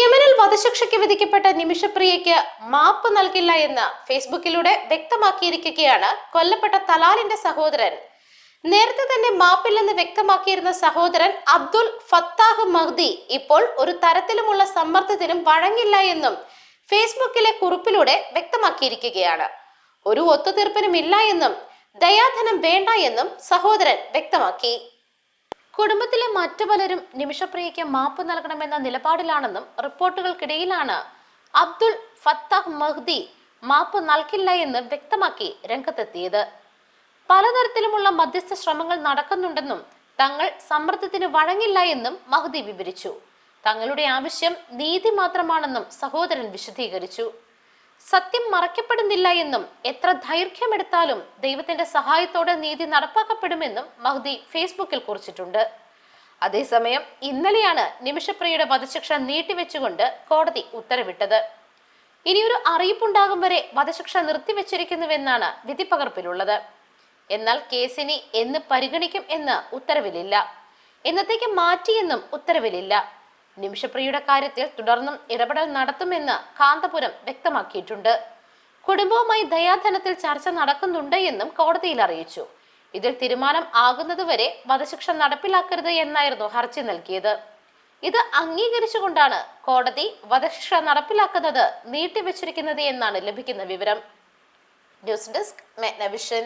യമനിൽ വധശിക്ഷയ്ക്ക് വിധിക്കപ്പെട്ട നിമിഷപ്രിയയ്ക്ക് മാപ്പ് നൽകില്ല എന്ന് ഫേസ്ബുക്കിലൂടെ വ്യക്തമാക്കിയിരിക്കുകയാണ് കൊല്ലപ്പെട്ട തലാലിന്റെ സഹോദരൻ. നേരത്തെ തന്നെ മാപ്പില്ലെന്ന് വ്യക്തമാക്കിയിരുന്ന സഹോദരൻ അബ്ദുൽ ഫത്താഹ് മഹ്ദി ഇപ്പോൾ ഒരു തരത്തിലുമുള്ള സമ്മർദ്ദത്തിനും വഴങ്ങില്ല എന്നും ഫേസ്ബുക്കിലെ കുറിപ്പിലൂടെ വ്യക്തമാക്കിയിരിക്കുകയാണ്. ഒരു ഒത്തുതീർപ്പിനും ഇല്ല എന്നും ദയാധനം വേണ്ട എന്നും സഹോദരൻ വ്യക്തമാക്കി. കുടുംബത്തിലെ മറ്റു പലരും നിമിഷപ്രിയയ്ക്ക് മാപ്പ് നൽകണമെന്ന നിലപാടിലാണെന്നും റിപ്പോർട്ടുകൾക്കിടയിലാണ്. അബ്ദുൾ ഫത്താഹ് മഹ്ദി മാപ്പ് നൽകില്ല എന്ന് വ്യക്തമാക്കി രംഗത്തെത്തിയത്. പലതരത്തിലുമുള്ള മധ്യസ്ഥ ശ്രമങ്ങൾ നടക്കുന്നുണ്ടെന്നും തങ്ങൾ സമ്മർദ്ദത്തിന് വഴങ്ങില്ല എന്നും മഹ്ദി വിവരിച്ചു. തങ്ങളുടെ ആവശ്യം നീതി മാത്രമാണെന്നും സഹോദരൻ വിശദീകരിച്ചു. സത്യം മറയ്ക്കപ്പെടുന്നില്ല എന്നും എത്ര ദൈർഘ്യമെടുത്താലും ദൈവത്തിന്റെ സഹായത്തോടെ നീതി നടപ്പാക്കപ്പെടുമെന്നും മഹ്ദി ഫേസ്ബുക്കിൽ കുറിച്ചിട്ടുണ്ട്. അതേസമയം ഇന്നലെയാണ് നിമിഷപ്രിയയുടെ വധശിക്ഷ നീട്ടിവെച്ചുകൊണ്ട് കോടതി ഉത്തരവിട്ടത്. ഇനിയൊരു അറിയിപ്പുണ്ടാകും വരെ വധശിക്ഷ നിർത്തിവെച്ചിരിക്കുന്നുവെന്നാണ് വിധിപ്പകർപ്പിലുള്ളത്. എന്നാൽ കേസിനി എന്ന് പരിഗണിക്കും എന്ന് ഉത്തരവിലില്ല. എന്നത്തേക്ക് മാറ്റിയെന്നും ഉത്തരവിലില്ല. നിമിഷപ്രിയയുടെ കാര്യത്തിൽ തുടർന്നും ഇടപെടൽ നടത്തുമെന്ന് കാന്തപുരം വ്യക്തമാക്കിയിട്ടുണ്ട്. കുടുംബവുമായി ദയാധനത്തിൽ ചർച്ച നടക്കുന്നുണ്ട് എന്നും കോടതിയിൽ അറിയിച്ചു. ഇതിൽ തീരുമാനം ആകുന്നതുവരെ വധശിക്ഷ നടപ്പിലാക്കരുത് എന്നായിരുന്നു ഹർജി നൽകിയത്. ഇത് അംഗീകരിച്ചുകൊണ്ടാണ് കോടതി വധശിക്ഷ നടപ്പിലാക്കുന്നത് നീട്ടിവെച്ചിരിക്കുന്നത് എന്നാണ് ലഭിക്കുന്ന വിവരം. News desk മെഗ്നവിഷൻ